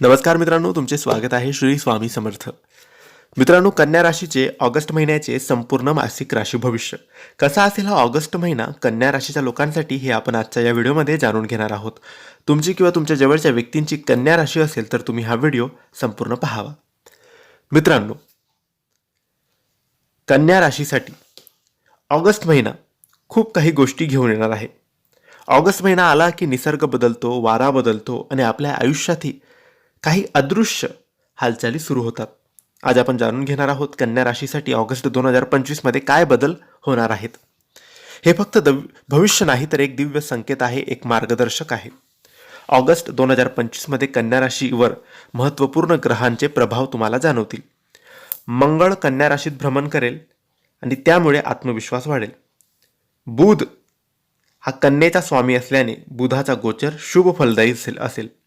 नमस्कार मित्रांनो तुमचे स्वागत आहे श्री स्वामी समर्थ. मित्रांनो कन्या राशीचे ऑगस्ट महिन्याचे संपूर्ण मासिक राशी भविष्य. कसा असेल हा ऑगस्ट महिना कन्या राशीच्या लोकांसाठी हे आपण आजच्या या व्हिडिओमध्ये जाणून घेणार आहोत. तुमची किंवा तुमच्या जवळच्या व्यक्तींची कन्या राशी असेल तर तुम्ही हा व्हिडिओ संपूर्ण पाहावा. मित्रांनो कन्या राशीसाठी ऑगस्ट महिना खूप काही गोष्टी घेऊन येणार आहे. ऑगस्ट महिना आला की निसर्ग बदलतो वारा बदलतो आणि आपल्या आयुष्यातही काही अदृश्य हालचाली सुरू होतात. आज आपण जाणून घेणार आहोत कन्या राशीसाठी ऑगस्ट दोन हजार पंचवीसमध्ये काय बदल होणार आहेत. हे फक्त दव भविष्य नाही तर एक दिव्य संकेत आहे एक मार्गदर्शक आहे. ऑगस्ट दोन हजार पंचवीसमध्ये कन्या राशीवर महत्त्वपूर्ण ग्रहांचे प्रभाव तुम्हाला जाणवतील. मंगळ कन्या राशीत भ्रमण करेल आणि त्यामुळे आत्मविश्वास वाढेल. बुध हा कन्येचा स्वामी असल्याने बुधाचा गोचर शुभ फलदायी असेल असेल.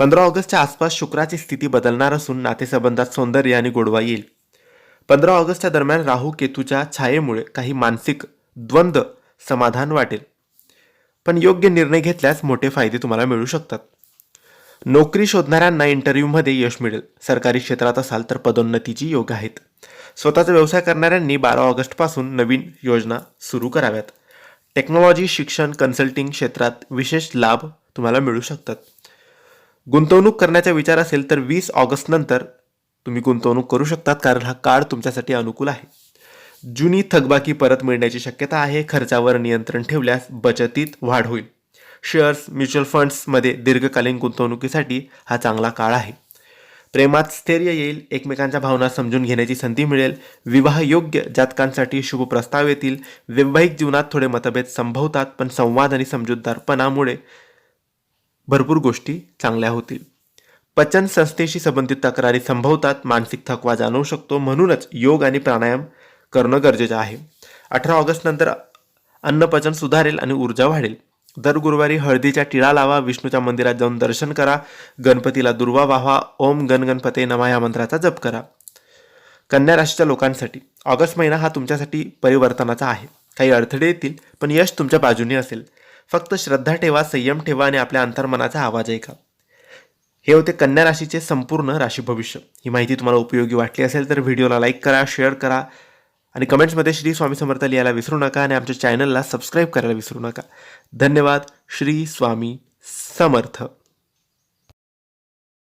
पंधरा ऑगस्टच्या आसपास शुक्राची स्थिती बदलणार असून नातेसंबंधात सौंदर्य आणि गोडवा येईल. पंधरा ऑगस्टच्या दरम्यान राहू केतूच्या छायेमुळे काही मानसिक द्वंद्व समाधान वाटेल. पण योग्य निर्णय घेतल्यास मोठे फायदे तुम्हाला मिळू शकतात. नोकरी शोधणाऱ्यांना इंटरव्ह्यूमध्ये यश मिळेल. सरकारी क्षेत्रात असाल तर पदोन्नतीची योग आहेत. स्वतःचा व्यवसाय करणाऱ्यांनी बारा ऑगस्टपासून नवीन योजना सुरू कराव्यात. टेक्नॉलॉजी शिक्षण कन्सल्टिंग क्षेत्रात विशेष लाभ तुम्हाला मिळू शकतात. गुंतवणूक करण्याचा विचार असेल तर वीस ऑगस्ट नंतर तुम्ही गुंतवणूक करू शकतात कारण हा काळ तुमच्यासाठी अनुकूल आहे. जुनी थकबाकी परत मिळण्याची शक्यता आहे. खर्चावर नियंत्रण ठेवल्यास बचतीत वाढ होईल. शेअर्स म्युच्युअल फंड्समध्ये दीर्घकालीन गुंतवणुकीसाठी हा चांगला काळ आहे. प्रेमात स्थैर्य येईल एकमेकांच्या भावना समजून घेण्याची संधी मिळेल विवाह योग्य जातकांसाठी शुभ प्रस्ताव येतील वैवाहिक जीवनात थोडे मतभेद संभवतात पण संवाद आणि समजूतदारपणामुळे भरपूर गोष्टी चांगल्या होतील. पचन संस्थेशी संबंधित तक्रारी संभवतात मानसिक थकवा जाणवू शकतो म्हणूनच योग आणि प्राणायाम करणं गरजेचं आहे. अठरा ऑगस्ट नंतर अन्नपचन सुधारेल आणि ऊर्जा वाढेल. दर गुरुवारी हळदीच्या टिळा लावा विष्णूच्या मंदिरात जाऊन दर्शन करा गणपतीला दुर्वा वाहा ओम गण गणपते नमा या मंत्राचा जप करा. कन्या राशीच्या लोकांसाठी ऑगस्ट महिना हा तुमच्यासाठी परिवर्तनाचा आहे. काही अडथळे येतील पण यश तुमच्या बाजूने असेल. फक्त श्रद्धा ठेवा संयम ठेवा आणि आपल्या अंतर्मनाचा आवाज ऐका. हे होते कन्या राशीचे संपूर्ण राशी भविष्य. ही माहिती तुम्हाला उपयोगी वाटली असेल तर व्हिडिओला लाईक करा शेअर करा आणि कमेंट्समध्ये श्री स्वामी समर्थ लिहायला विसरू नका आणि आमच्या चॅनलला सबस्क्राईब करायला विसरू नका. धन्यवाद श्री स्वामी समर्थ.